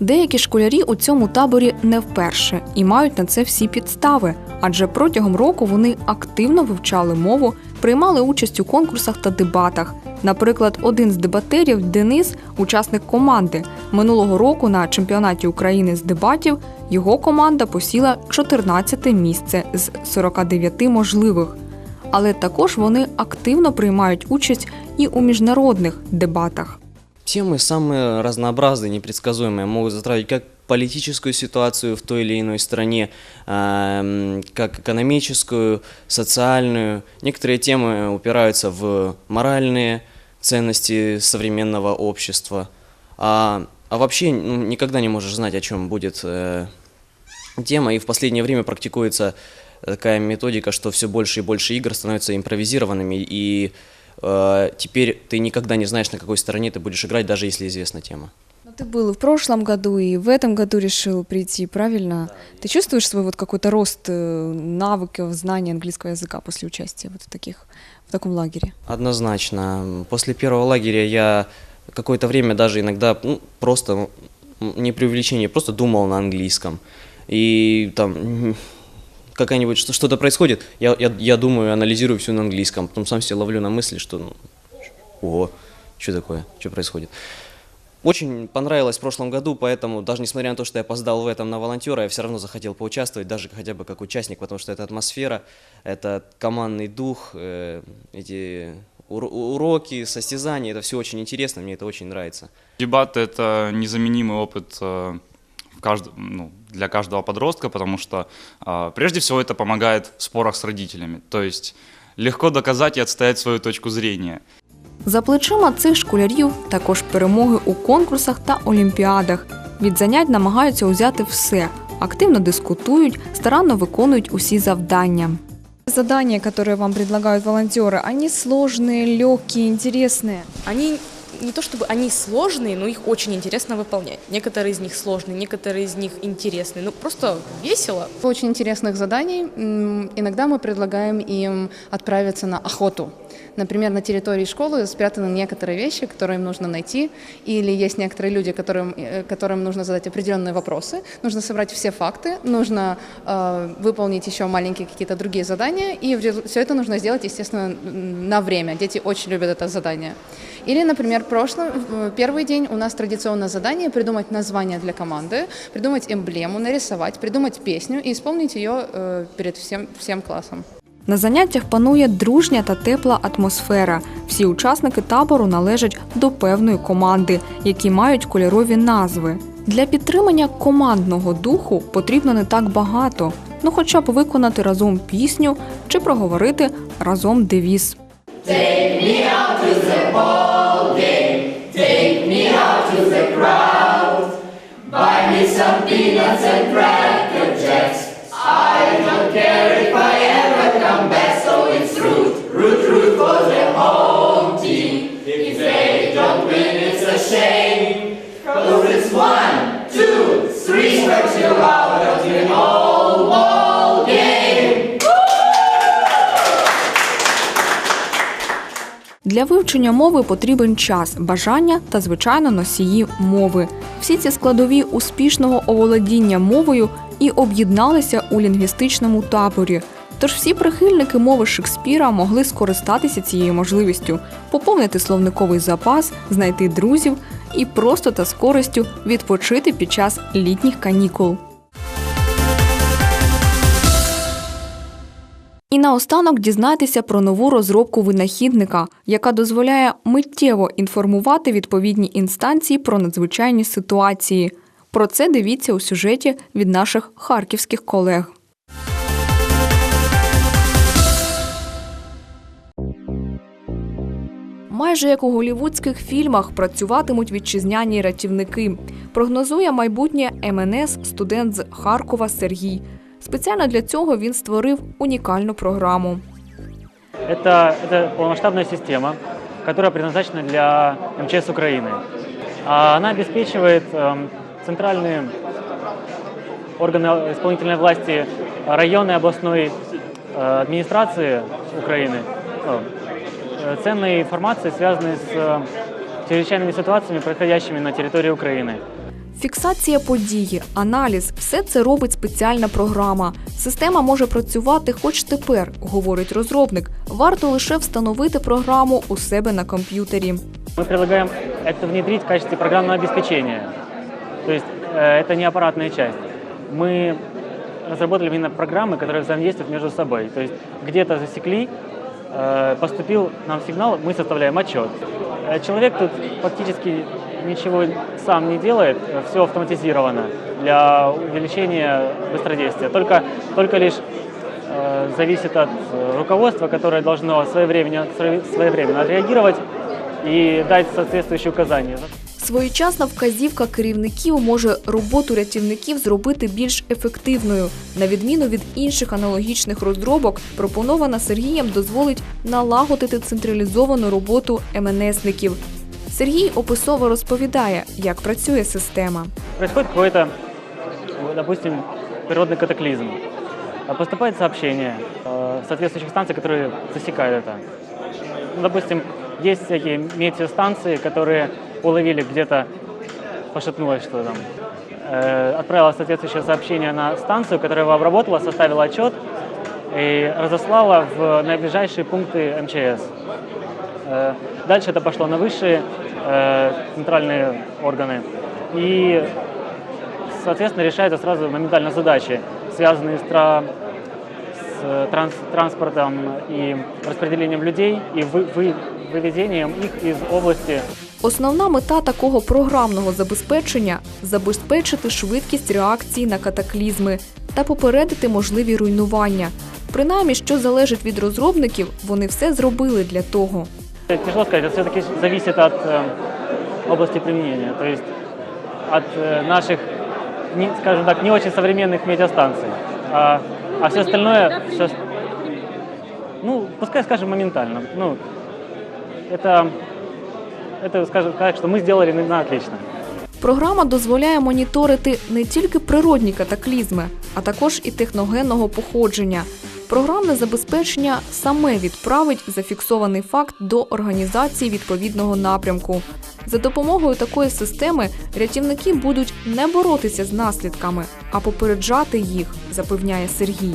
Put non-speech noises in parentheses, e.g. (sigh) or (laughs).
Деякі школярі у цьому таборі не вперше і мають на це всі підстави, адже протягом року вони активно вивчали мову, приймали участь у конкурсах та дебатах. Наприклад, один з дебатерів Денис, учасник команди, минулого року на чемпіонаті України з дебатів його команда посіла 14 місце з 49 можливих. Але також вони активно приймають участь і у міжнародних дебатах. Темы самые разнообразные, непредсказуемые. Могут затрагивать как политическую ситуацию в той или иной стране, эм, как экономическую, социальную. Некоторые темы упираются в моральные ценности современного общества. А, а вообще ну, никогда не можешь знать, о чем будет э, тема. И в последнее время практикуется такая методика, что все больше и больше игр становятся импровизированными, и э, теперь ты никогда не знаешь, на какой стороне ты будешь играть, даже если известна тема. Но ты был и в прошлом году, и в этом году решил прийти, правильно? Ты чувствуешь свой вот какой-то рост э, навыков, знаний английского языка после участия вот в таких в таком лагере? Однозначно. После первого лагеря я какое-то время даже иногда ну, просто, ну, не преувеличение, просто думал на английском. И там (laughs) какая-нибудь что- что-то происходит, я, я, я думаю, анализирую все на английском, потом сам себя ловлю на мысли, что ну, ого, что такое, что происходит. Очень понравилось в прошлом году, поэтому даже несмотря на то, что я опоздал в этом на волонтера, я все равно захотел поучаствовать, даже хотя бы как участник, потому что это атмосфера, это командный дух, э, эти ур- уроки, состязания, это все очень интересно, мне это очень нравится. Дебаты – это незаменимый опыт э, в кажд- ну, для каждого подростка, потому что э, прежде всего это помогает в спорах с родителями. То есть легко доказать и отстоять свою точку зрения. За плечима цих школярів також перемоги у конкурсах та олімпіадах. Від занять намагаються узяти все, активно дискутують, старанно виконують усі завдання. Задания, которые вам предлагают волонтеры, они сложные, легкие, интересные. Они не то чтобы они сложные, но их очень интересно выполнять. Некоторые из них сложные, некоторые из них интересные. Ну, просто весело. Очень интересных заданий. Иногда мы предлагаем им отправиться на охоту. Например, на территории школы спрятаны некоторые вещи, которые им нужно найти, или есть некоторые люди, которым, э, которым нужно задать определенные вопросы, нужно собрать все факты, нужно э, выполнить еще маленькие какие-то другие задания, и все это нужно сделать, естественно, на время. Дети очень любят это задание. Или, например, прошлый, в- первый день у нас традиционное задание придумать название для команды, придумать эмблему, нарисовать, придумать песню и исполнить ее э, перед всем, всем классом. На заняттях панує дружня та тепла атмосфера. Всі учасники табору належать до певної команди, які мають кольорові назви. Для підтримання командного духу потрібно не так багато, ну хоча б виконати разом пісню чи проговорити разом девіз. Take me out to the ball game. Take me out to the crowd. Buy me some peanuts and cracker jacks. I don't care if I am. Для вивчення мови потрібен час, бажання та, звичайно, носії мови. Всі ці складові успішного оволодіння мовою і об'єдналися у лінгвістичному таборі. Тож всі прихильники мови Шекспіра могли скористатися цією можливістю, поповнити словниковий запас, знайти друзів і просто та з користю відпочити під час літніх канікул. І наостанок дізнайтеся про нову розробку винахідника, яка дозволяє миттєво інформувати відповідні інстанції про надзвичайні ситуації. Про це дивіться у сюжеті від наших харківських колег. Майже як у голівудських фільмах працюватимуть вітчизняні рятівники. Прогнозує майбутнє МНС студент з Харкова Сергій. Спеціально для цього він створив унікальну програму. Это, это полномасштабная система, которая предназначена для МЧС Украины. А Она обеспечивает эм, центральные органы исполнительной власти районной и областной э, администрации Украины ну, э, ценной информацией, связанной с э, чрезвычайными ситуациями, происходящими на территории Украины. Фіксація події, аналіз все це робить спеціальна програма. Система може працювати хоч тепер, говорить розробник. Варто лише встановити програму у себе на комп'ютері. Мы предлагаем это внедрить в качестве программного обеспечения. То есть э, это не аппаратная часть. Мы разработали именно программы, которые взаимодействуют между собой. То есть где-то засекли, э, поступил нам сигнал, мы составляем отчет. Э, Человек тут фактически ничего сам не делает, все автоматизировано для увеличения быстродействия. Только, только лишь э, зависит от э, руководства, которое должно своевременно, своевременно отреагировать и дать соответствующие указания. Своєчасна вказівка керівників може роботу рятівників зробити більш ефективною. На відміну від інших аналогічних розробок, пропонована Сергієм дозволить налагодити централізовану роботу МНСників. Сергій описово розповідає, як працює система. Происходит какой-то, вот, допустим, природный катаклизм. А Поступает сообщение э, соответствующих станций, которые засекают это. Ну, Допустим, есть всякие метеостанции, которые уловили где-то, пошатнулось что там, э, отправила соответствующее сообщение на станцию, которая его обработала, составила отчет и разослала в наиближайшие пункты МЧС. Э, Дальше это пошло на высшие э, центральные органы. И, соответственно, решаются сразу моментально задачи, связанные с, тра- с э, транс- транспортом и распределением людей и вы- вы- выведением их из области Основна мета такого програмного забезпечення забезпечити швидкість реакції на катаклізми та попередити можливі руйнування. Принаймні, що залежить від розробників, вони все зробили для того. Тяжело сказать, это все-таки зависит от э, области применения, то есть от э, наших, не- скажем так, не очень современных метеостанций. А, а все остальное, всё с- ну, пускай скажем моментально. Ну, это, это скажем так, что мы сделали на, на отлично. Програма дозволяє моніторити не тільки природні катаклізми, а також і техногенного походження. Програмне забезпечення саме відправить зафіксований факт до організації відповідного напрямку. За допомогою такої системи рятівники будуть не боротися з наслідками, а попереджати їх, запевняє Сергій.